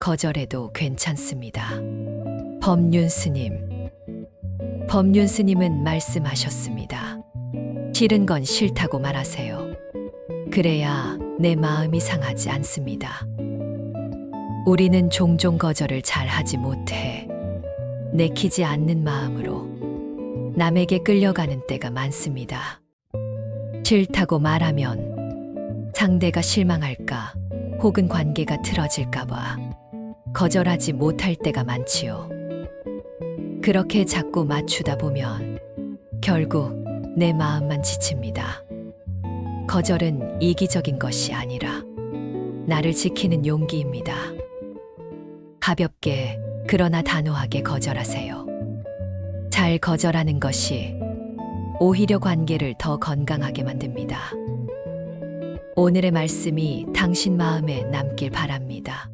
거절해도 괜찮습니다. 법륜 스님. 법륜 스님은 말씀하셨습니다. 싫은 건 싫다고 말하세요. 그래야 내 마음이 상하지 않습니다. 우리는 종종 거절을 잘 하지 못해 내키지 않는 마음으로 남에게 끌려가는 때가 많습니다. 싫다고 말하면 상대가 실망할까 혹은 관계가 틀어질까봐 거절하지 못할 때가 많지요. 그렇게 자꾸 맞추다 보면 결국 내 마음만 지칩니다. 거절은 이기적인 것이 아니라 나를 지키는 용기입니다. 가볍게 그러나 단호하게 거절하세요. 잘 거절하는 것이 오히려 관계를 더 건강하게 만듭니다. 오늘의 말씀이 당신 마음에 남길 바랍니다.